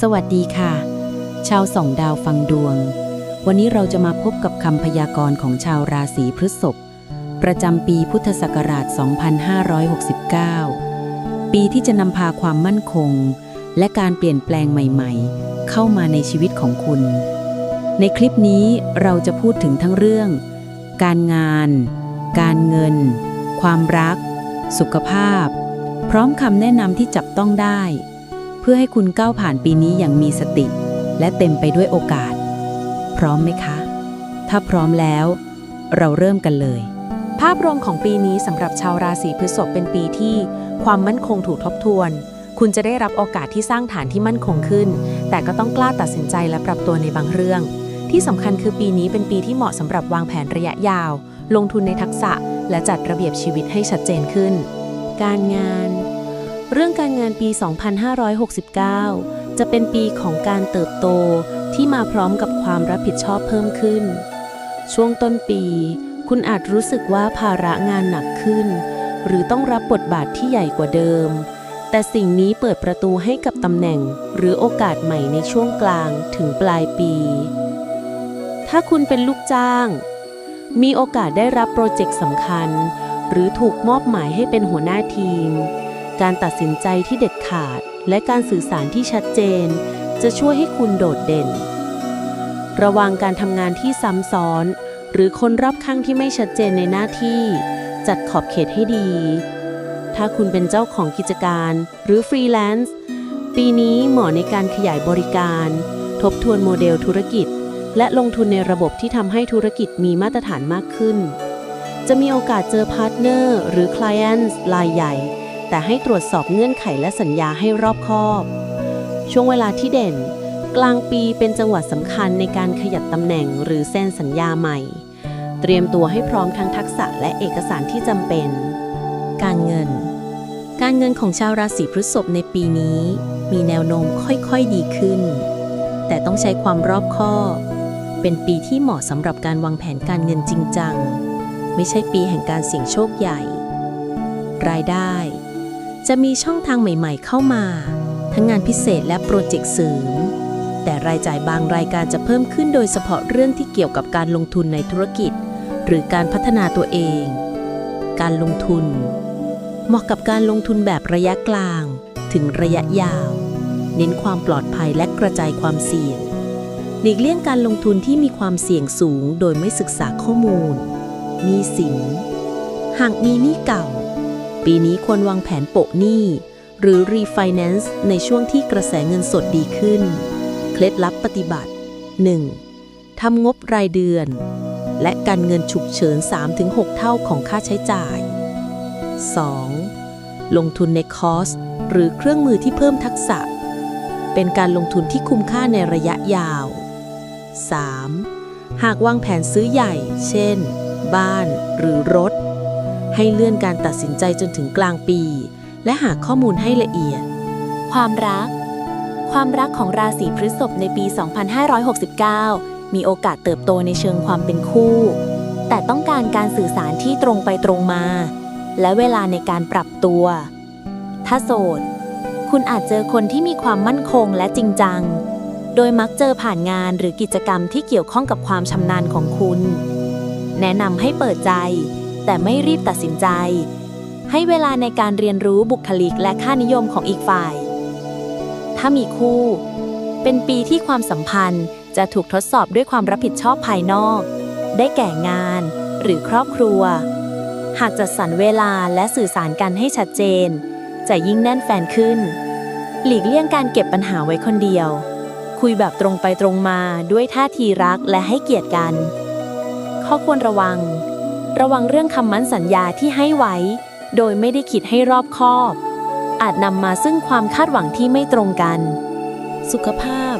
สวัสดีค่ะ ชาวสองดาวฟังดวง วันนี้เราจะมาพบกับคำพยากรณ์ของชาวราศีพฤษภประจำปีพุทธศักราช 2569 ปีที่จะนำพาความมั่นคง และการเปลี่ยนแปลงใหม่ๆ เข้ามาในชีวิตของคุณ ในคลิปนี้เราจะพูดถึงทั้งเรื่อง การงาน การเงิน ความรัก สุขภาพ พร้อมคำแนะนำที่จับต้องได้ พื่อให้คุณก้าวผ่านปีนี้อย่างมีสติ และเต็มไปด้วยโอกาส พร้อมไหมคะ ถ้าพร้อมแล้ว เราเริ่มกันเลย ภาพรวมของปีนี้สำหรับชาวราศีพฤษภเป็นปีที่ ความมั่นคงถูกทบทวน คุณจะได้รับโอกาสที่สร้างฐานที่มั่นคงขึ้น แต่ก็ต้องกล้าตัดสินใจและปรับตัวในบางเรื่อง ที่สำคัญคือปีนี้เป็นปีที่เหมาะสำหรับวางแผนระยะยาว ลงทุนในทักษะ และจัดระเบียบชีวิตให้ชัดเจนขึ้น การงาน เรื่องการงานปี 2569 จะเป็นปีของการเติบโตที่มาพร้อมกับความรับผิดชอบเพิ่มขึ้น ช่วงต้นปี คุณอาจรู้สึกว่าภาระงานหนักขึ้น หรือต้องรับบทบาทที่ใหญ่กว่าเดิม แต่สิ่งนี้เปิดประตูให้กับตำแหน่ง หรือโอกาสใหม่ในช่วงกลางถึงปลายปี ถ้าคุณเป็นลูกจ้าง มีโอกาสได้รับโปรเจกต์สำคัญ หรือถูกมอบหมายให้เป็นหัวหน้าทีม การตัดสินใจที่เด็ดขาด และการสื่อสารที่ชัดเจน จะช่วยให้คุณโดดเด่น ระวังการทำงานที่ซ้ำซ้อน หรือคนรอบข้างที่ไม่ชัดเจนในหน้าที่ จัดขอบเขตให้ดี ถ้าคุณเป็นเจ้าของกิจการหรือฟรีแลนซ์ปีนี้เหมาะในการขยายบริการ ทบทวนโมเดลธุรกิจ และลงทุนในระบบที่ทำให้ธุรกิจมีมาตรฐานมากขึ้น จะมีโอกาสเจอพาร์ทเนอร์หรือ Clients รายใหญ่ แต่ให้ตรวจสอบเงื่อนไขและสัญญาให้รอบคอบ ช่วงเวลาที่เด่น กลางปีเป็นจังหวะสำคัญในการขยับตำแหน่งหรือเซ็นสัญญาใหม่ เตรียมตัวให้พร้อมทั้งทักษะและเอกสารที่จำเป็น การเงิน การเงินของชาวราศีพฤษภในปีนี้ มีแนวโน้มค่อยๆดีขึ้น แต่ต้องใช้ความรอบคอบ เป็นปีที่เหมาะสำหรับการวางแผนการเงินจริงจัง ไม่ใช่ปีแห่งการเสี่ยงโชคใหญ่รายได้ จะมีช่องทางใหม่ๆเข้ามา ทั้งงานพิเศษและโปรเจกต์เสริม แต่รายจ่ายบางรายการจะเพิ่มขึ้นโดยเฉพาะเรื่องที่เกี่ยวกับการลงทุนในธุรกิจ หรือการพัฒนาตัวเอง การลงทุน เหมาะกับการลงทุนแบบระยะกลาง ถึงระยะยาว เน้นความปลอดภัยและกระจายความเสี่ยงหลีกเลี่ยงการลงทุนที่มีความเสี่ยงสูง โดยไม่ศึกษาข้อมูลหนี้สิน หากมีหนี้เก่า ปีนี้ควรวางแผนโปะหนี้ หรือ refinance ในช่วงที่กระแสเงินสดดีขึ้น เคล็ดลับปฏิบัติ 1. ทำงบรายเดือน และการเงินฉุกเฉิน 3-6 เท่าของค่าใช้จ่าย 2. ลงทุนในคอร์สหรือเครื่องมือที่เพิ่มทักษะ เป็นการลงทุนที่คุ้มค่าในระยะยาว 3. หากวางแผนซื้อใหญ่ เช่น บ้านหรือรถ ให้เลื่อนการตัดสินใจจนถึงกลางปี และหาข้อมูลให้ละเอียด ความรัก ความรักของราศีพฤษภในปี 2569 มีโอกาสเติบโตในเชิงความเป็นคู่ แต่ต้องการการสื่อสารที่ตรงไปตรงมา และเวลาในการปรับตัว ถ้าโสด คุณอาจเจอคนที่มีความมั่นคงและจริงจัง โดยมักเจอผ่านงานหรือกิจกรรมที่เกี่ยวข้องกับความชำนาญของคุณ แนะนำให้เปิดใจ แต่ไม่รีบตัดสินใจ ให้เวลาในการเรียนรู้บุคลิกและค่านิยมของอีกฝ่าย ถ้ามีคู่ เป็นปีที่ความสัมพันธ์จะถูกทดสอบด้วยความรับผิดชอบภายนอก ได้แก่งาน หรือครอบครัว หากจัดสรรเวลาและสื่อสารกันให้ชัดเจน จะยิ่งแน่นแฟนขึ้น หลีกเลี่ยงการเก็บปัญหาไว้คนเดียว คุยแบบตรงไปตรงมาด้วยท่าทีรักและให้เกียรติกัน ข้อควรระวัง ระวังเรื่องคำมั่นสัญญาที่ให้ไว้ โดยไม่ได้คิดให้รอบคอบ อาจนำมาซึ่งความคาดหวังที่ไม่ตรงกัน สุขภาพ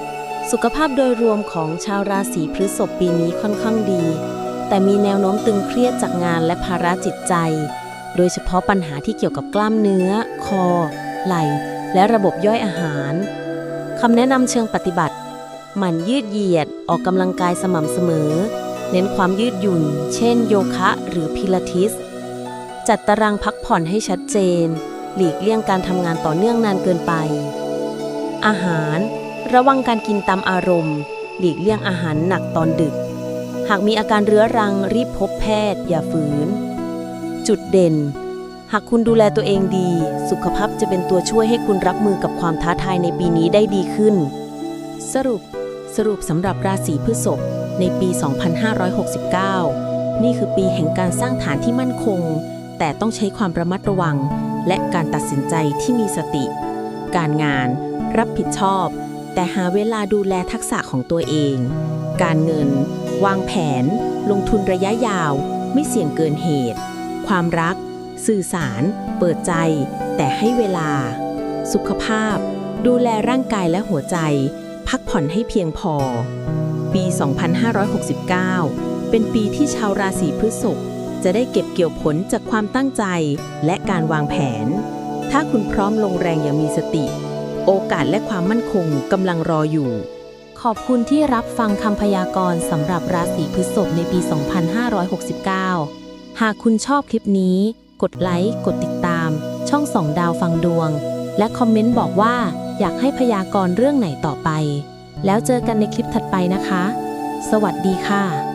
สุขภาพโดยรวมของชาวราศีพฤษภปีนี้ค่อนข้างดี แต่มีแนวโน้มตึงเครียดจากงานและภาระจิตใจ โดยเฉพาะปัญหาที่เกี่ยวกับกล้ามเนื้อ คอ ไหล่ และระบบย่อยอาหารคำแนะนำเชิงปฏิบัติ หมั่นยืดเหยียดออกกำลังกายสม่ำเสมอ เน้นความยืดหยุ่น เช่นโยคะหรือพิลาทิส จัดตารางพักผ่อนให้ชัดเจน หลีกเลี่ยงการทำงานต่อเนื่องนานเกินไป อาหาร ระวังการกินตามอารมณ์ หลีกเลี่ยงอาหารหนักตอนดึก หากมีอาการเรื้อรังรีบพบแพทย์ อย่าฝืน จุดเด่น หากคุณดูแลตัวเองดี สุขภาพจะเป็นตัวช่วยให้คุณรับมือกับความท้าทายในปีนี้ได้ดีขึ้น สรุปสรุปสำหรับราศีพฤษภ ในปี 2569 นี่คือปีแห่งการสร้างฐานที่มั่นคง แต่ต้องใช้ความระมัดระวัง และการตัดสินใจที่มีสติ การงาน รับผิดชอบ แต่หาเวลาดูแลทักษะของตัวเอง การเงิน วางแผน ลงทุนระยะยาว ไม่เสี่ยงเกินเหตุ ความรัก สื่อสาร เปิดใจ แต่ให้เวลา สุขภาพ ดูแลร่างกายและหัวใจ พักผ่อนให้เพียงพอ ปี 2569 เป็นปีที่ชาวราศีพฤษภจะได้เก็บเกี่ยวผลจากความตั้งใจและการวางแผน ถ้าคุณพร้อมลงแรงอย่างมีสติ โอกาสและความมั่นคงกำลังรออยู่ ขอบคุณที่รับฟังคำพยากรณ์สำหรับราศีพฤษภในปี 2569 หากคุณชอบคลิปนี้ กดไลค์ กดติดตาม ช่องสองดาวฟังดวง และคอมเมนต์บอกว่าอยากให้พยากรณ์เรื่องไหนต่อไป แล้วเจอกันในคลิปถัดไปนะคะ สวัสดีค่ะ